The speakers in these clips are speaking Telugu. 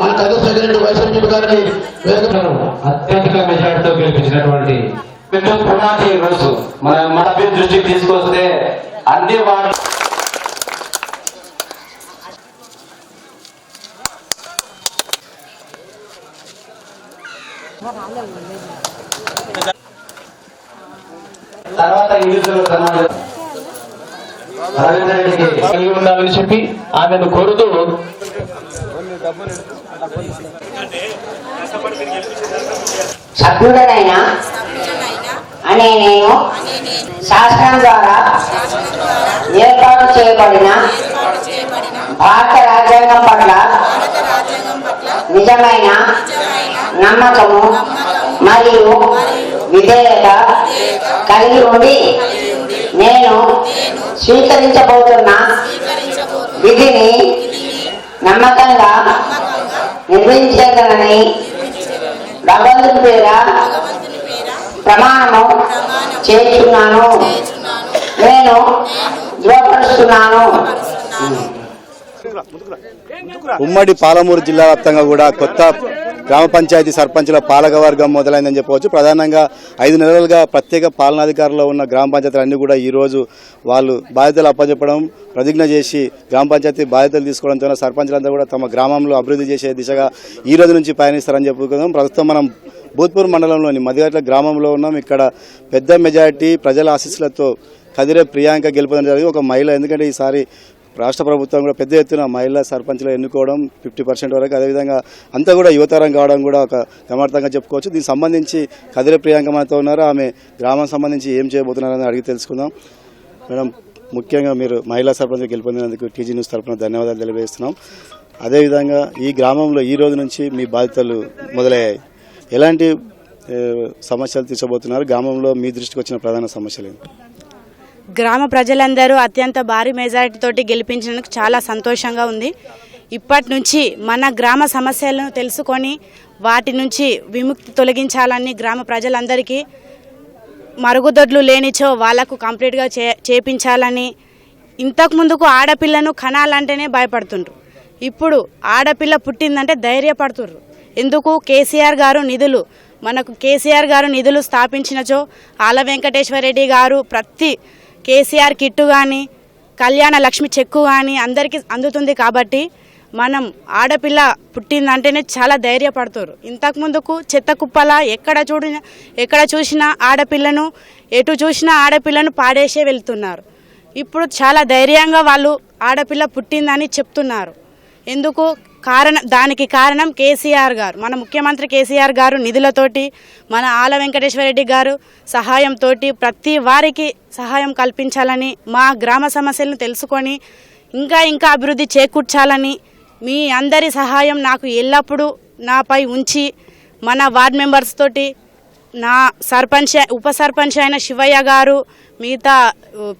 మన చదువు ప్రెసిడెంట్ గారిని అత్యధిక మెజార్టీతో గెలిపించినటువంటి పెద్ద పునాది రోజు. మన మన దృష్టికి తీసుకొస్తే అన్ని వార్డు తర్వాత ఇండివిజువల్ సమాజం. రవీంద్ర రెడ్డికి కలిగి ఉండాలని చెప్పి ఆమెను కోరుతూ సభ్యుడనైన అనే నేను శాస్త్రం ద్వారా ఏర్పాటు చేయబడిన భారత రాజ్యాంగం పట్ల నిజమైన నమ్మకము మరియు విధేయత కలిగి ఉండి నేను స్వీకరించబోతున్న విధిని నమ్మకంగా నిర్వహించగలనని భగవంతుని పేర? ప్రమాణము చేస్తున్నాను నేను ధృవపరుస్తున్నాను ఉమ్మడి పాలమూరు జిల్లా వ్యాప్తంగా కూడా కొత్త గ్రామ పంచాయతీ సర్పంచుల పాలకవర్గం మొదలైందని చెప్పవచ్చు. ప్రధానంగా ఐదు నెలలుగా ప్రత్యేక పాలనాధికారులో ఉన్న గ్రామ పంచాయతీలన్నీ కూడా ఈరోజు వాళ్ళు బాధ్యతలు అప్పచెప్పడం ప్రతిజ్ఞ చేసి గ్రామ పంచాయతీ బాధ్యతలు తీసుకోవడంతో సర్పంచులంతా కూడా తమ గ్రామంలో అభివృద్ధి చేసే దిశగా ఈ రోజు నుంచి పయనిస్తారని చెప్పుకుందాం. ప్రస్తుతం మనం భూత్పూర్ మండలంలోని మధ్యగట్ల గ్రామంలో ఉన్నాం. ఇక్కడ పెద్ద మెజారిటీ ప్రజల ఆశీస్సులతో కదిరే ప్రియాంక గెలుపడం జరిగింది. ఒక మహిళ ఎందుకంటే ఈసారి రాష్ట్ర ప్రభుత్వం కూడా పెద్ద ఎత్తున మహిళా సర్పంచ్లు ఎన్నుకోవడం ఫిఫ్టీ పర్సెంట్ వరకు అదేవిధంగా అంతా కూడా యువతరం కావడం కూడా ఒక గమనార్థంగా చెప్పుకోవచ్చు. దీనికి సంబంధించి కదిరి ప్రియాంక మనతో ఉన్నారు? ఆమె గ్రామం సంబంధించి ఏం చేయబోతున్నారని అడిగి తెలుసుకుందాం. మేడం ముఖ్యంగా మీరు మహిళా సర్పంచ్ గెలుపొందినందుకు టీజీ న్యూస్ తరఫున ధన్యవాదాలు తెలియజేస్తున్నాం. అదేవిధంగా ఈ గ్రామంలో ఈ రోజు నుంచి మీ బాధ్యతలు మొదలయ్యాయి. ఎలాంటి సమస్యలు తీసుకోబోతున్నారు గ్రామంలో మీ దృష్టికి వచ్చిన ప్రధాన సమస్యలు ఏంటి? గ్రామ ప్రజలందరూ అత్యంత భారీ మెజారిటీ తోటి గెలిపించినందుకు చాలా సంతోషంగా ఉంది. ఇప్పటి నుంచి మన గ్రామ సమస్యలను తెలుసుకొని వాటి నుంచి విముక్తి తొలగించాలని గ్రామ ప్రజలందరికీ మరుగుదొడ్లు లేనిచో వాళ్ళకు కంప్లీట్గా చే చేపించాలని ఇంతకు ముందుకు ఆడపిల్లను కనాలంటేనే భయపడుతుండ్రు. ఇప్పుడు ఆడపిల్ల పుట్టిందంటే ధైర్యపడుతుండ్రు. ఎందుకు? కేసీఆర్ గారు నిధులు. మనకు కేసీఆర్ గారు నిధులు స్థాపించినచో ఆల వెంకటేశ్వర రెడ్డి గారు ప్రతి కేసీఆర్ కిట్టు కానీ కళ్యాణ లక్ష్మి చెక్కు కానీ అందరికీ అందుతుంది కాబట్టి మనం ఆడపిల్ల పుట్టిందంటేనే చాలా ధైర్యపడతారు. ఇంతకు ముందుకు చెత్త కుప్పల ఎక్కడ చూడిన ఎక్కడ చూసినా ఆడపిల్లను ఎటు చూసినా ఆడపిల్లను పాడేసే వెళ్తున్నారు. ఇప్పుడు చాలా ధైర్యంగా వాళ్ళు ఆడపిల్ల పుట్టిందని చెప్తున్నారు. ఎందుకు? కారణం దానికి కారణం కేసీఆర్ గారు. మన ముఖ్యమంత్రి కేసీఆర్ గారు నిధులతోటి మన ఆల వెంకటేశ్వర రెడ్డి గారు సహాయంతో ప్రతి వారికి సహాయం కల్పించాలని మా గ్రామ సమస్యలను తెలుసుకొని ఇంకా ఇంకా అభివృద్ధి చేకూర్చాలని మీ అందరి సహాయం నాకు ఎల్లప్పుడూ నాపై ఉంచి మన వార్డ్ మెంబర్స్ తోటి నా సర్పంచ్ ఉప సర్పంచ్ అయిన శివయ్య గారు మిగతా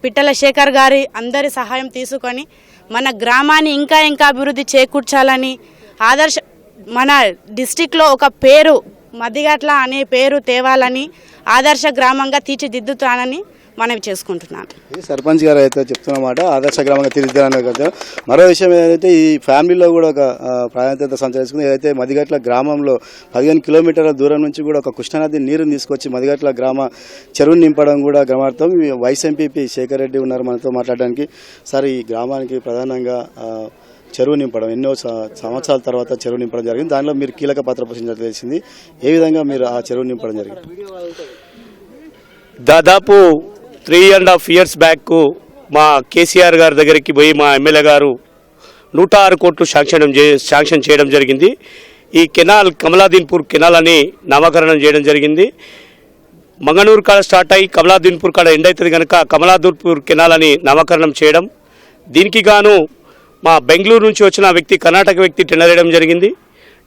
పిట్టల శేఖర్ గారి అందరి సహాయం తీసుకొని మన గ్రామాన్ని ఇంకా ఇంకా అభివృద్ధి చేకూర్చాలని ఆదర్శ మన డిస్టిక్లో ఒక పేరు మదిగట్ల అనే పేరు తేవాలని ఆదర్శ గ్రామంగా తీర్చిదిద్దుతానని మనవి చేసుకుంటున్నాను ఇది సర్పంచ్ గారు అయితే చెప్తున్నమాట ఆదర్శ గ్రామంగా తీర్చిదిద్దారనే కదా మరో విషయం ఏంటంటే ఈ ఫ్యామిలీలో కూడా ఒక ప్రాధాన్యత సంచరిస్తుంది ఏదైతే మదిగట్ల గ్రామంలో పదిహేను కిలోమీటర్ల దూరం నుంచి కూడా ఒక కృష్ణానది నీరుని తీసుకొచ్చి మదిగట్ల గ్రామ చెరువుని నింపడం కూడా గమనార్థం ఈ వైస్ ఎంపీపీ శేఖర్ రెడ్డి ఉన్నారు మనతో మాట్లాడడానికి. సార్ ఈ గ్రామానికి ప్రధానంగా చెరువు నింపడం ఎన్నో సంవత్సరాల తర్వాత చెరువు నింపడం జరిగింది. దానిలో మీరు కీలక పాత్ర పోషించడం తెలిసింది. ఏ విధంగా మీరు ఆ చెరువు నింపడం జరిగింది? దాదాపు three and half years back మా కేసీఆర్ గారి దగ్గరికి పోయి మా ఎమ్మెల్యే గారు నూట ఆరు కోట్లు శాంక్షన్ చే- శాంక్షన్ చేయడం జరిగింది. ఈ కెనాల్ కమలాదీన్పూర్ కెనాల్ అని నామకరణం చేయడం జరిగింది. మంగళూరు కాడ స్టార్ట్ అయ్యి కమలాదీన్పూర్ కాడ ఎండ్ అవుతుంది కనుక కమలాదీన్పూర్ కెనాల్ అని నామకరణం చేయడం. దీనికి గాను మా బెంగళూరు నుంచి వచ్చిన వ్యక్తి కర్ణాటక వ్యక్తి టెండర్ వేయడం జరిగింది.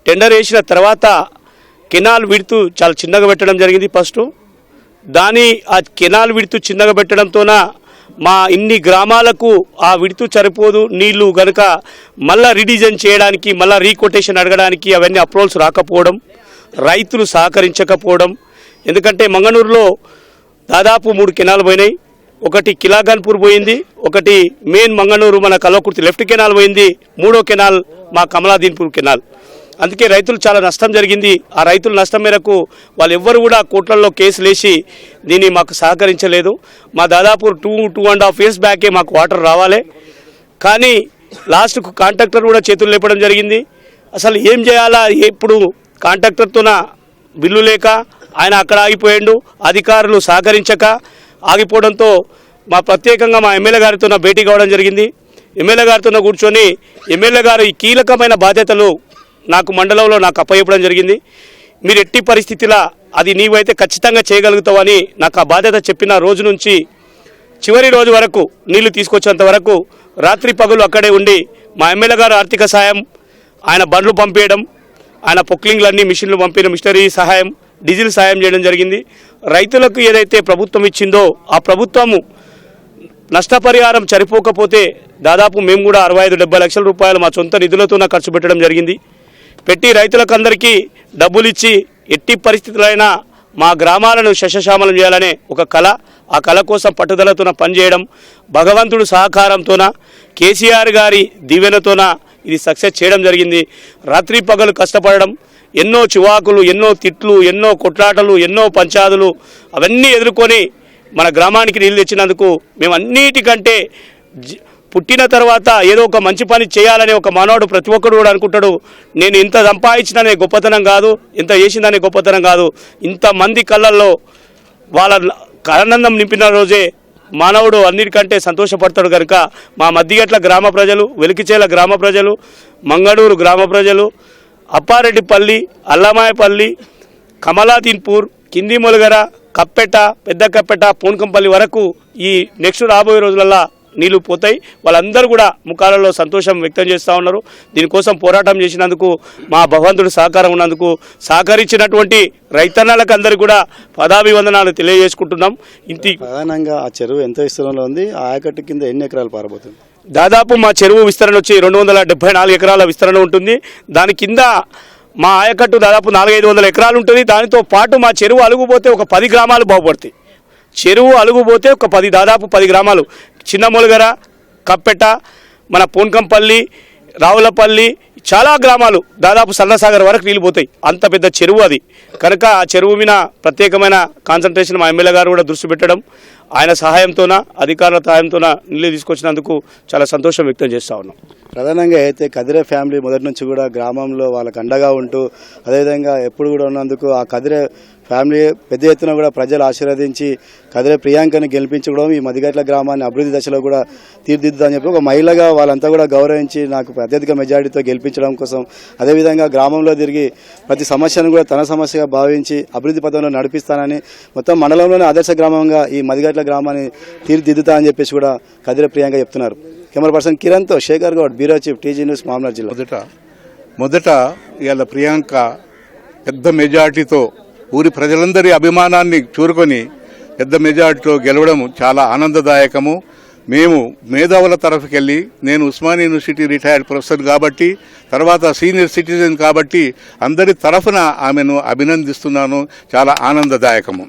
టెండర్ వేసిన తర్వాత కెనాల్ విడుతూ చాలా చిన్నగా పెట్టడం జరిగింది ఫస్ట్. దాని ఆ కెనాల్ విడుతూ చిన్నగా పెట్టడంతోన మా ఇన్ని గ్రామాలకు ఆ విడుతూ సరిపోదు. నీళ్ళు గనుక మళ్ళా రిడిజైన్ చేయడానికి మళ్ళా రీకొటేషన్ అడగడానికి అవన్నీ అప్రూవల్స్ రాకపోవడం రైతులు సహకరించకపోవడం. ఎందుకంటే మంగనూరులో దాదాపు మూడు కెనాల్ పోయినాయి. ఒకటి కిలాగన్పూర్ పోయింది ఒకటి మెయిన్ మంగళూరు మన కల్వకుర్తి లెఫ్ట్ కెనాల్ పోయింది మూడో కెనాల్ మా కమలాదీన్పూర్ కెనాల్. అందుకే రైతులు చాలా నష్టం జరిగింది. ఆ రైతుల నష్టం మేరకు వాళ్ళు ఎవ్వరు కూడా కోట్లలో కేసు లేచి దీన్ని మాకు సహకరించలేదు. మా దాదాపు two two and half years బ్యాకే మాకు వాటర్ రావాలి. కానీ లాస్ట్కు కాంట్రాక్టర్ కూడా చేతులు లేపడం జరిగింది. అసలు ఏం చేయాలా? ఇప్పుడు కాంట్రాక్టర్తోన బిల్లు లేక ఆయన అక్కడ ఆగిపోయాడు. అధికారులు సహకరించక ఆగిపోవడంతో మా ప్రత్యేకంగా మా ఎమ్మెల్యే గారితో భేటీ కావడం జరిగింది. ఎమ్మెల్యే గారితో కూర్చొని ఎమ్మెల్యే గారు ఈ కీలకమైన బాధ్యతలు నాకు మండలంలో నాకు అప్పయ్యడం జరిగింది. మీరు ఎట్టి పరిస్థితిలా అది నీవైతే ఖచ్చితంగా చేయగలుగుతావని నాకు ఆ బాధ్యత చెప్పిన రోజు నుంచి చివరి రోజు వరకు నీళ్ళు తీసుకొచ్చేంత వరకు రాత్రి పగులు అక్కడే ఉండి మా ఎమ్మెల్యే గారు ఆర్థిక సాయం ఆయన బండ్లు పంపించడం ఆయన పొక్లింగ్లన్నీ మిషన్లు పంపిన మిషనరీ సహాయం డీజిల్ సహాయం చేయడం జరిగింది. రైతులకు ఏదైతే ప్రభుత్వం ఇచ్చిందో ఆ ప్రభుత్వము నష్టపరిహారం సరిపోకపోతే దాదాపు మేము కూడా అరవై ఐదు లక్షల రూపాయలు మా సొంత నిధులతో ఖర్చు పెట్టడం జరిగింది. పెట్టి రైతులకు అందరికీ డబ్బులు ఇచ్చి ఎట్టి పరిస్థితులైనా మా గ్రామాలను శశశామలం చేయాలనే ఒక కళ ఆ కళ కోసం పట్టుదలతోన పనిచేయడం భగవంతుడు సహకారంతోన కేసీఆర్ గారి దీవెనతోన ఇది సక్సెస్ చేయడం జరిగింది. రాత్రి పగలు కష్టపడడం ఎన్నో చివాకులు ఎన్నో తిట్లు ఎన్నో కొట్లాటలు ఎన్నో పంచాదులు అవన్నీ ఎదుర్కొని మన గ్రామానికి నీళ్ళు తెచ్చినందుకు మేము అన్నిటికంటే జ- పుట్టిన తర్వాత ఏదో ఒక మంచి పని చేయాలనే ఒక మానవుడు ప్రతి ఒక్కడు కూడా అనుకుంటాడు నేను ఇంత సంపాదించిననే గొప్పతనం కాదు ఇంత చేసిందనే గొప్పతనం కాదు. ఇంతమంది కళ్ళల్లో వాళ్ళ ఆనందం నింపిన రోజే మానవుడు అన్నిటికంటే సంతోషపడతాడు కనుక మా మద్దిగట్ల గ్రామ ప్రజలు వెలికిచేల గ్రామ ప్రజలు మంగళూరు గ్రామ ప్రజలు అప్పారెడ్డిపల్లి అల్లమాయపల్లి కమలాదీన్పూర్ కింది మొలగర కప్పెట పెద్ద కప్పెట పూనకంపల్లి వరకు ఈ నెక్స్ట్ రాబోయే రోజులల్లో నీళ్ళు పోతాయి. వాళ్ళందరూ కూడా ముఖాలలో సంతోషం వ్యక్తం చేస్తూ ఉన్నారు. దీనికోసం పోరాటం చేసినందుకు మా భగవంతుడు సహకారం ఉన్నందుకు సహకరించినటువంటి రైతన్నలకు అందరికీ కూడా పదాభివందనాలు తెలియజేసుకుంటున్నాం. ఇంటి ప్రధానంగా ఆ చెరువు ఎంత విస్తీర్ణంలో ఉంది? ఆ ఆయకట్టు కింద ఎన్ని ఎకరాలు పారబోతుంది? దాదాపు మా చెరువు విస్తరణ వచ్చి రెండు వందల డెబ్బై నాలుగు ఎకరాల విస్తరణ ఉంటుంది. దాని కింద మా ఆయకట్టు దాదాపు నాలుగైదు వందల ఎకరాలు ఉంటుంది. దానితో పాటు మా చెరువు అలుగుపోతే ఒక పది గ్రామాలు బాగుపడతాయి. చెరువు అలుగుపోతే ఒక పది దాదాపు పది గ్రామాలు. చిన్న మొలగర కప్పెట మన పూన్కంపల్లి రావులపల్లి చాలా గ్రామాలు దాదాపు సన్నసాగర్ వరకు నీళ్ళు పోతాయి. అంత పెద్ద చెరువు అది. కనుక ఆ చెరువు మీద ప్రత్యేకమైన కాన్సన్ట్రేషన్ మా ఎమ్మెల్యే గారు కూడా దృష్టి పెట్టడం ఆయన సహాయంతోన అధికారుల సహాయంతోన నీళ్ళు తీసుకొచ్చినందుకు చాలా సంతోషం వ్యక్తం చేస్తా ఉన్నాం. ప్రధానంగా అయితే కదిరే ఫ్యామిలీ మొదటి నుంచి కూడా గ్రామంలో వాళ్ళకు అండగా ఉంటూ అదేవిధంగా ఎప్పుడు కూడా ఉన్నందుకు ఆ కదిరే ఫ్యామిలీ పెద్ద ఎత్తున కూడా ప్రజలు ఆశీర్వదించి కదిలే ప్రియాంకని గెలిపించుకోవడం ఈ మదిగట్ల గ్రామాన్ని అభివృద్ధి దశలో కూడా తీర్దిద్దుదని చెప్పి ఒక మహిళగా వాళ్ళంతా కూడా గౌరవించి నాకు అత్యధిక మెజారిటీతో గెలిపించడం కోసం అదేవిధంగా గ్రామంలో తిరిగి ప్రతి సమస్యను కూడా తన సమస్యగా భావించి అభివృద్ధి పథంలో నడిపిస్తానని మొత్తం మండలంలోనే ఆదర్శ గ్రామంగా ఈ మదిగట్ల గ్రామాన్ని తీర్చిదిద్దుతా అని చెప్పేసి కూడా కదిరే ప్రియాంక చెప్తున్నారు. Camera person కిరణ్తో Shekhar Goud bureau chief TG news మామూలు జిల్లా. మొదట మొదట ఇవాళ ప్రియాంక పెద్ద మెజార్టీతో ఊరి ప్రజలందరి అభిమానాన్ని చూరుకొని పెద్ద మెజార్టీతో గెలవడం చాలా ఆనందదాయకము. మేము మేధావుల తరఫుకెళ్ళి నేను ఉస్మాని యూనివర్సిటీ రిటైర్డ్ ప్రొఫెసర్ కాబట్టి తర్వాత సీనియర్ సిటిజన్ కాబట్టి అందరి తరఫున ఆమెను అభినందిస్తున్నాను. చాలా ఆనందదాయకము.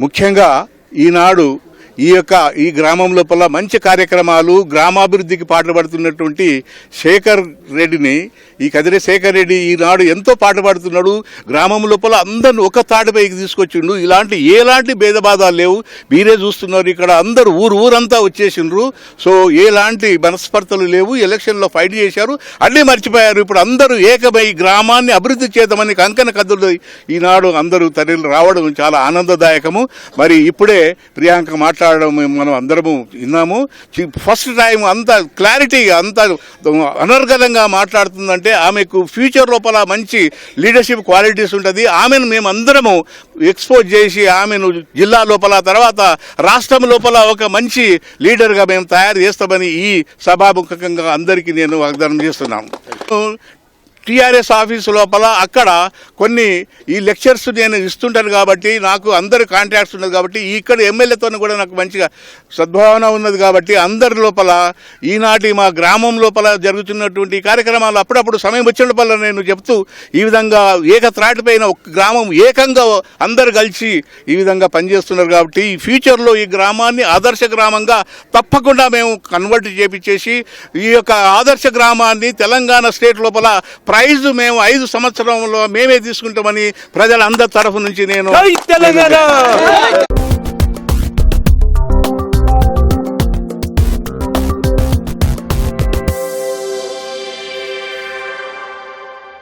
ముఖ్యంగా ఈనాడు ఈ యొక్క ఈ గ్రామం లోపల మంచి కార్యక్రమాలు గ్రామాభివృద్ధికి పాటుపడుతున్నటువంటి శేఖర్ రెడ్డిని ఈ కదిరే శేఖర్ రెడ్డి ఈనాడు ఎంతో పాటుపడుతున్నాడు. గ్రామం లోపల అందరిని ఒక తాటిపైకి తీసుకొచ్చిండు. ఇలాంటి ఎలాంటి భేదభాదాలు లేవు. మీరే చూస్తున్నారు ఇక్కడ అందరూ ఊరు ఊరంతా వచ్చేసిండ్రు. సో ఎలాంటి మనస్పర్ధలు లేవు. ఎలక్షన్లో ఫైట్ చేశారు. అన్నీ మర్చిపోయారు. ఇప్పుడు అందరూ ఏకమై గ్రామాన్ని అభివృద్ధి చేద్దామని కంకణ కథలు ఈనాడు అందరూ తరలి రావడం చాలా ఆనందదాయకము. మరి ఇప్పుడే ప్రియాంక మాట్లాడడం మనం అందరము విన్నాము. ఫస్ట్ టైం అంత క్లారిటీగా అంత అనర్గతంగా మాట్లాడుతుందంటే ఆమెకు ఫ్యూచర్ లోపల మంచి లీడర్షిప్ క్వాలిటీస్ ఉంటుంది. ఆమెను మేము అందరము ఎక్స్పోజ్ చేసి ఆమెను జిల్లా లోపల తర్వాత రాష్ట్రం లోపల ఒక మంచి లీడర్గా మేము తయారు చేస్తామని ఈ సభాముఖంగా అందరికీ నేను వాగ్దానం చేస్తున్నాను. టీఆర్ఎస్ ఆఫీసు లోపల అక్కడ కొన్ని ఈ లెక్చర్స్ నేను ఇస్తుంటాను కాబట్టి నాకు అందరు కాంటాక్ట్స్ ఉన్నది కాబట్టి ఇక్కడ ఎమ్మెల్యేతో కూడా నాకు మంచిగా సద్భావన ఉన్నది కాబట్టి అందరి లోపల ఈనాటి మా గ్రామం లోపల జరుగుతున్నటువంటి కార్యక్రమాలు అప్పుడప్పుడు సమయం వచ్చినప్పుడు నేను చెప్తూ ఈ విధంగా ఏక త్రాటిపైన ఒక గ్రామం ఏకంగా అందరు కలిసి ఈ విధంగా పనిచేస్తున్నారు కాబట్టి ఈ ఫ్యూచర్లో ఈ గ్రామాన్ని ఆదర్శ గ్రామంగా తప్పకుండా మేము కన్వర్ట్ చేపించేసి ఈ యొక్క ఆదర్శ గ్రామాన్ని తెలంగాణ స్టేట్ లోపల ప్రైజ్ మేము ఐదు సంవత్సరంలో మేమే తీసుకుంటామని ప్రజలందరి తరఫు నుంచి నేను